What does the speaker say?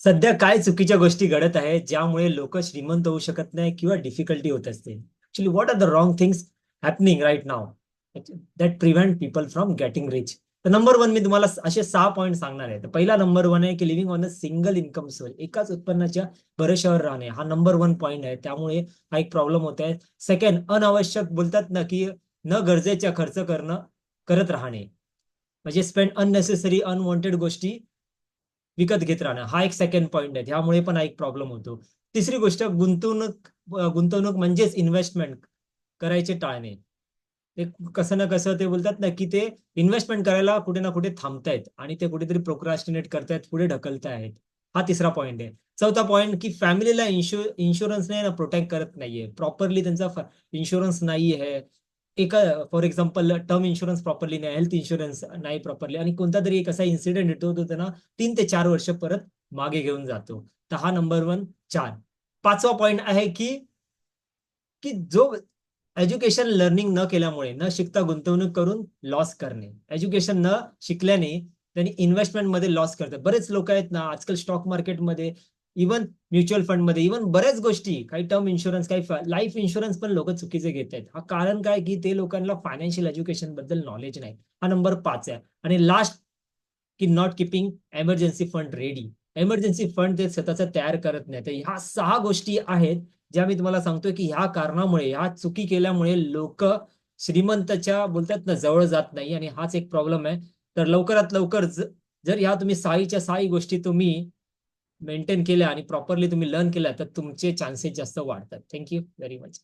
सध्या काय चुकीच्या गोष्टी घडत आहेत ज्यामुळे लोक श्रीमंत होऊ शकत नाही किंवा डिफिकल्टी होत असते. Actually what are the wrong things happening right now that prevent people from getting rich तर नंबर वन मी तुम्हाला असे सहा पॉईंट सांगणार आहे. तर पहिला नंबर वन आहे की living on a single income source एकाच उत्पन्नाच्या भरोशावर राहणे. हा नंबर वन पॉईंट आहे. त्यामुळे हा एक प्रॉब्लेम होत आहे. सेकंड अनावश्यक बोलतात ना की न गरजेच्या खर्च करणं करत राहणे. म्हणजे स्पेंड अननेसेसरी अनवॉन्टेड गोष्टी विकत घेत राहणं. हा एक सेकंड पॉईंट आहे. ह्यामुळे पण हा एक प्रॉब्लेम होतो. तिसरी गोष्ट गुंतवणूक गुंतवणूक म्हणजेच इन्व्हेस्टमेंट करायचे टाळणे. ते कसं ना कसं ते बोलतात ना की ते इन्व्हेस्टमेंट करायला कुठे ना कुठे थांबतायत आणि ते कुठेतरी प्रोक्रास्टिनेट करतायत पुढे ढकलतायत. हा तिसरा पॉईंट आहे. चौथा पॉईंट की फॅमिलीला इन्शु इन्शुरन्सने ना प्रोटेक्ट करत नाहीये. प्रॉपरली त्यांचा इन्शुरन्स नाही आहे एका for example term insurance properly नाही हेल्थ इन्शुरन्स नाही प्रॉपरली आणि कोणता तरी एक असा इन्सिडेंट येतो तो त्यांना तीन ते चार वर्ष परत मागे घेऊन जातो. तर हा नंबर वन चार. पाचवा पॉइंट आहे की की जो एज्युकेशन लर्निंग न केल्यामुळे न शिकता गुंतवणूक करून लॉस करणे. एज्युकेशन न शिकल्याने त्यांनी इन्व्हेस्टमेंटमध्ये लॉस करतात. बरेच लोक आहेत ना आजकाल स्टॉक मार्केटमध्ये इवन म्युच्युअल फंडमध्ये इवन बऱ्याच गोष्टी काही टर्म इन्शुरन्स काही लाईफ इन्शुरन्स पण लोक चुकीचे घेत आहेत हा कारण काय की ते लोकांना फायनान्शियल एज्युकेशनबद्दल नॉलेज नाही. हा नंबर पाच आहे. आणि लास्ट की not keeping emergency fund ready emergency fund ते स्वतःचा तयार करत नाही. तर ह्या सहा गोष्टी आहेत ज्या मी तुम्हाला सांगतोय की ह्या कारणामुळे ह्या चुकी केल्यामुळे लोक श्रीमंतच्या बोलतात ना जवळ जात नाही. आणि हाच एक प्रॉब्लेम आहे. तर लवकरात लवकर जर ह्या तुम्ही साईच्या साई गोष्टी तुम्ही मेंटेन केल्या आणि प्रॉपरली तुम्ही लर्न केल्या तर तुमचे चान्सेस जास्त वाढतात. Thank you very much